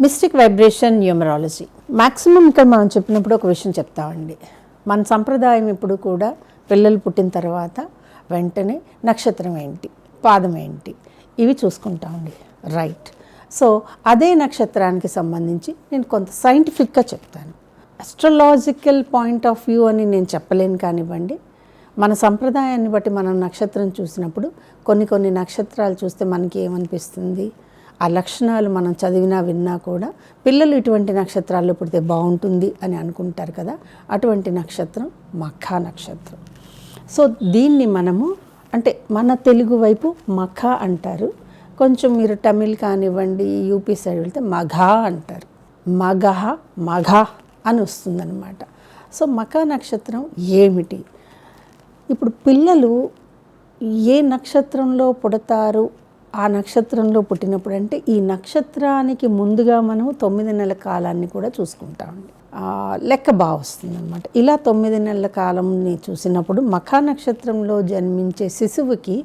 Mystic vibration numerology maximum ఇక్కడ మనం చెప్పినప్పుడు ఒక విషయం చెప్తామండి. మన సంప్రదాయం ఇప్పుడు కూడా పిల్లలు పుట్టిన తర్వాత వెంటనే నక్షత్రం ఏంటి పాదం ఏంటి ఇవి చూసుకుంటామండి. రైట్ సో అదే నక్షత్రానికి సంబంధించి నేను కొంత సైంటిఫిక్గా చెప్తాను. అస్ట్రలాజికల్ పాయింట్ ఆఫ్ వ్యూ అని నేను చెప్పలేను కానివ్వండి. మన సంప్రదాయాన్ని బట్టి మనం నక్షత్రం చూసినప్పుడు కొన్ని కొన్ని నక్షత్రాలు చూస్తే మనకి ఏమనిపిస్తుంది? ఆ లక్షణాలు మనం చదివినా విన్నా కూడా పిల్లలు ఇటువంటి నక్షత్రాల్లో పుడితే బాగుంటుంది అని అనుకుంటారు కదా అటువంటి నక్షత్రం మఖా నక్షత్రం. సో దీన్ని మనము అంటే మన తెలుగు వైపు మఖ అంటారు. కొంచెం మీరు తమిళ్ కానివ్వండి యూపీ సైడ్ వెళ్తే మఘా అంటారు. మగహ మఘ అని వస్తుందన్నమాట. సో మఖా నక్షత్రం ఏమిటి? ఇప్పుడు పిల్లలు ఏ నక్షత్రంలో పుడతారు? ఆ నక్షత్రంలో పుట్టినప్పుడు అంటే ఈ నక్షత్రానికి ముందుగా మనం తొమ్మిది నెలల కాలాన్ని కూడా చూసుకుంటామండి లెక్క బాగా వస్తుంది అనమాట ఇలా తొమ్మిది నెలల కాలంని చూసినప్పుడు మఖా నక్షత్రంలో జన్మించే శిశువుకి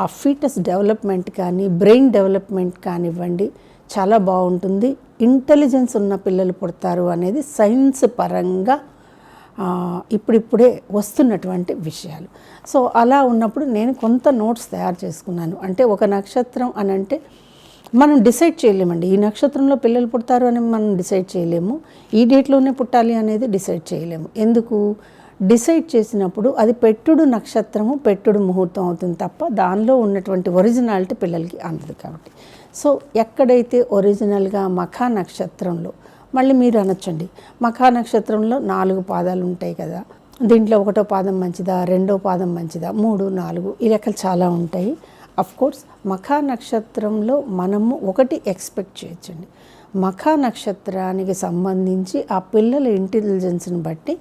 ఆ ఫీటస్ డెవలప్మెంట్ కానీ బ్రెయిన్ డెవలప్మెంట్ కానివ్వండి చాలా బాగుంటుంది. ఇంటెలిజెన్స్ ఉన్న పిల్లలు పుడతారు అనేది సైన్స్ పరంగా ఇప్పుడిప్పుడే వస్తున్నటువంటి విషయాలు. సో అలా ఉన్నప్పుడు నేను కొంత నోట్స్ తయారు చేసుకున్నాను. అంటే ఒక నక్షత్రం అని అంటే మనం డిసైడ్ చేయలేమండి. ఈ నక్షత్రంలో పిల్లలు పుడతారు అని మనం డిసైడ్ చేయలేము. ఈ డేట్లోనే పుట్టాలి అనేది డిసైడ్ చేయలేము. ఎందుకు? డిసైడ్ చేసినప్పుడు అది పెట్టుడు నక్షత్రము పెట్టుడు ముహూర్తం అవుతుంది తప్ప దానిలో ఉన్నటువంటి ఒరిజినాలిటీ పిల్లలకి అందదు కాబట్టి. సో ఎక్కడైతే ఒరిజినల్గా మఖా నక్షత్రంలో మళ్ళీ మీరు అనొచ్చండి. మఖా నక్షత్రంలో నాలుగు పాదాలు ఉంటాయి కదా. దీంట్లో ఒకటో పాదం మంచిదా రెండో పాదం మంచిదా మూడు నాలుగు ఈ లెక్కలు చాలా ఉంటాయి. కోర్స్ మఖా నక్షత్రంలో మనము ఒకటి ఎక్స్పెక్ట్ చేయొచ్చండి. మఖా నక్షత్రానికి సంబంధించి ఆ పిల్లల ఇంటెలిజెన్స్ని బట్టి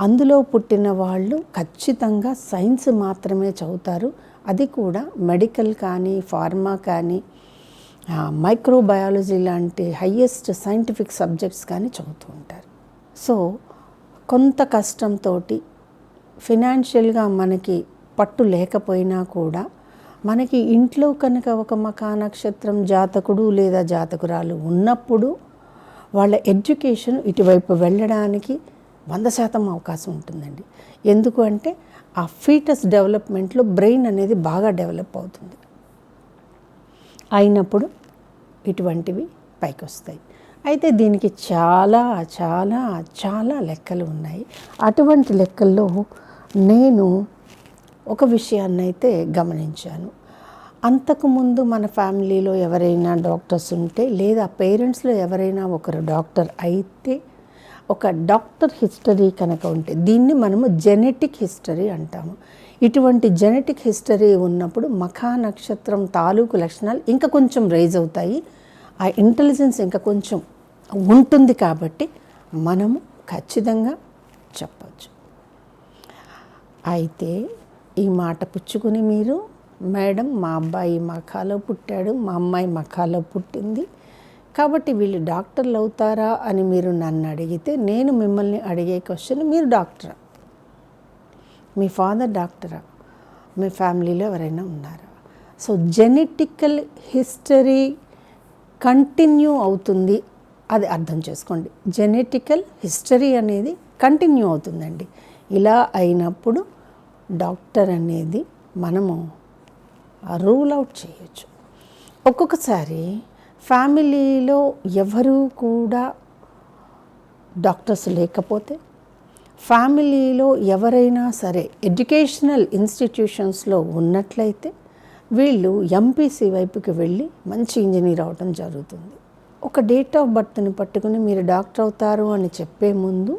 అందులో పుట్టిన వాళ్ళు ఖచ్చితంగా సైన్స్ మాత్రమే చదువుతారు. అది కూడా మెడికల్ కానీ ఫార్మా కానీ మైక్రోబయాలజీ లాంటి హయ్యెస్ట్ సైంటిఫిక్ సబ్జెక్ట్స్ కానీ చదువుతూ ఉంటారు. సో కొంత కష్టంతో ఫినాన్షియల్గా మనకి పట్టు లేకపోయినా కూడా మనకి ఇంట్లో కనుక ఒక మకా నక్షత్రం జాతకుడు లేదా జాతకురాలు ఉన్నప్పుడు వాళ్ళ ఎడ్యుకేషన్ ఇటువైపు వెళ్ళడానికి వంద శాతం అవకాశం ఉంటుందండి. ఎందుకు అంటే ఆ ఫీటస్ డెవలప్మెంట్లో బ్రెయిన్ అనేది బాగా డెవలప్ అవుతుంది. అయినప్పుడు ఇటువంటివి పైకి వస్తాయి అయితే దీనికి చాలా చాలా చాలా లెక్కలు ఉన్నాయి. అటువంటి లెక్కల్లో నేను ఒక విషయాన్ని అయితే గమనించాను అంతకుముందు మన ఫ్యామిలీలో ఎవరైనా డాక్టర్స్ ఉంటే లేదా పేరెంట్స్లో ఎవరైనా ఒకరు డాక్టర్ అయితే ఒక డాక్టర్ హిస్టరీ కనుక ఉంటే దీన్ని మనము జెనెటిక్ హిస్టరీ అంటాము. ఇటువంటి జెనెటిక్ హిస్టరీ ఉన్నప్పుడు మఖా నక్షత్రం తాలూకు లక్షణాలు ఇంకా కొంచెం రైజ్ అవుతాయి. ఆ ఇంటెలిజెన్స్ ఇంకా కొంచెం ఉంటుంది కాబట్టి మనము ఖచ్చితంగా చెప్పచ్చు. అయితే ఈ మాట పుచ్చుకుని మీరు మేడం మా అబ్బాయి మఖాలో పుట్టాడు మా అమ్మాయి మఖాలో పుట్టింది. కాబట్టి వీళ్ళు డాక్టర్లు అవుతారా? అని మీరు నన్ను అడిగితే నేను మిమ్మల్ని అడిగే క్వశ్చన్ మీరు డాక్టరా మీ ఫాదర్ డాక్టరా మీ ఫ్యామిలీలో ఎవరైనా ఉన్నారా? సో జెనెటికల్ హిస్టరీ కంటిన్యూ అవుతుంది అది అర్థం చేసుకోండి. జెనెటికల్ హిస్టరీ అనేది కంటిన్యూ అవుతుందండి. ఇలా అయినప్పుడు డాక్టర్ అనేది మనము రూల్ అవుట్ చేయొచ్చు. ఒక్కొక్కసారి ఫ్యామిలీలో ఎవరు కూడా డాక్టర్స్ లేకపోతే ఫ్యామిలీలో ఎవరైనా సరే ఎడ్యుకేషనల్ ఇన్స్టిట్యూషన్స్లో ఉన్నట్లయితే వీళ్ళు ఎంపీసీ వైపుకి వెళ్ళి మంచి ఇంజనీర్ అవడం జరుగుతుంది. ఒక డేట్ ఆఫ్ బర్త్ని పట్టుకుని మీరు డాక్టర్ అవుతారు అని చెప్పే ముందు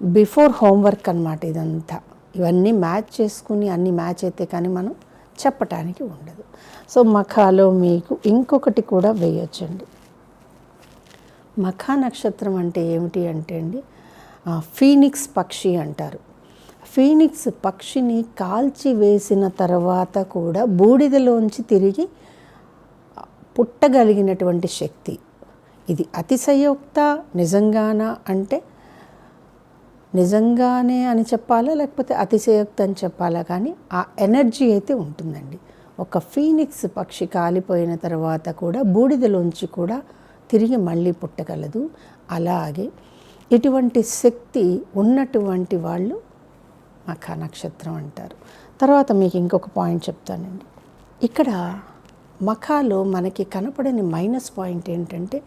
బిఫోర్ హోంవర్క్ అన్నమాట ఇదంతా. ఇవన్నీ మ్యాచ్ చేసుకుని అన్ని మ్యాచ్ అయితే కానీ మనం చెప్పటానికి ఉండదు. సో మఖాలో మీకు ఇంకొకటి కూడా వేయొచ్చండి. మఖా నక్షత్రం అంటే ఏమిటి అంటే అండి ఫీనిక్స్ పక్షి అంటారు. ఫీనిక్స్ పక్షిని కాల్చి వేసిన తర్వాత కూడా బూడిదలోంచి తిరిగి పుట్టగలిగినటువంటి శక్తి. ఇది అతిశయోక్త నిజంగానా అంటే నిజంగానే అని చెప్పాలా? లేకపోతే అతిశయోక్తి అని చెప్పాలా? కానీ ఆ ఎనర్జీ అయితే ఉంటుందండి. ఒక ఫీనిక్స్ పక్షి కాలిపోయిన తర్వాత కూడా బూడిదలోంచి కూడా తిరిగి మళ్ళీ పుట్టగలదు. అలాగే ఇటువంటి శక్తి ఉన్నటువంటి వాళ్ళు మఖా నక్షత్రం అంటారు. తర్వాత మీకు ఇంకొక పాయింట్ చెప్తానండి. ఇక్కడ మఖాలో మనకి కనపడని మైనస్ పాయింట్ ఏంటంటే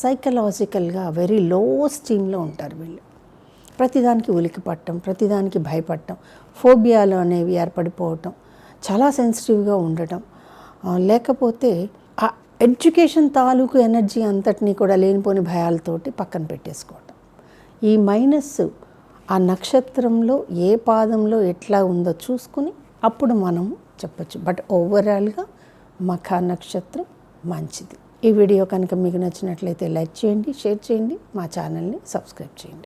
సైకలాజికల్గా వెరీ లో స్టీమ్లో ఉంటారు వీళ్ళు. ప్రతిదానికి ఉలికి పట్టడం ప్రతిదానికి భయపడటం ఫోబియాలు అనేవి ఏర్పడిపోవటం చాలా సెన్సిటివ్గా ఉండటం లేకపోతే ఆ ఎడ్యుకేషన్ తాలూకు ఎనర్జీ అంతటినీ కూడా లేనిపోని భయాలతోటి పక్కన పెట్టేసుకోవటం. ఈ మైనస్ ఆ నక్షత్రంలో ఏ పాదంలో ఎట్లా ఉందో చూసుకుని అప్పుడు మనం చెప్పచ్చు. బట్ ఓవరాల్గా మఖా నక్షత్రం మంచిది. ఈ వీడియో కనుక మీకు నచ్చినట్లయితే లైక్ చేయండి షేర్ చేయండి మా ఛానల్ని సబ్స్క్రైబ్ చేయండి.